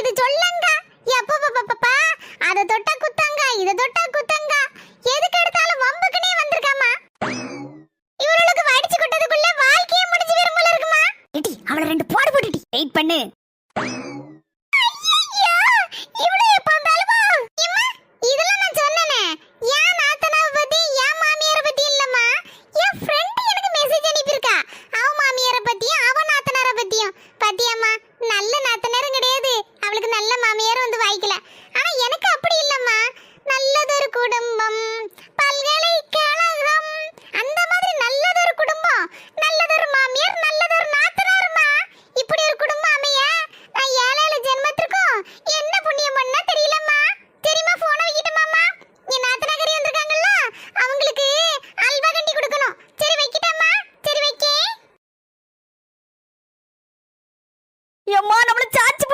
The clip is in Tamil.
இது சொல்லுங்க. எப்பப்பப்பப்பா அதை தொட்டா குத்தங்க இதை தொட்டா குத்தங்க. எதுக்கு எடுத்தாலும் வம்புக்குனே வந்திருக்காமா? இவளுக்கு வடிச்சு கொட்டதுக்குள்ள வாழ்க்கையே முடிஞ்சு விரும்பல இருக்குமா? இடி அவளை ரெண்டு போடு போட்டுடி. வெயிட் பண்ணு. பத்தியம்மா நல்ல நாத்தனாரும் கிடையாது. எம்மா நம்மள சாச்சி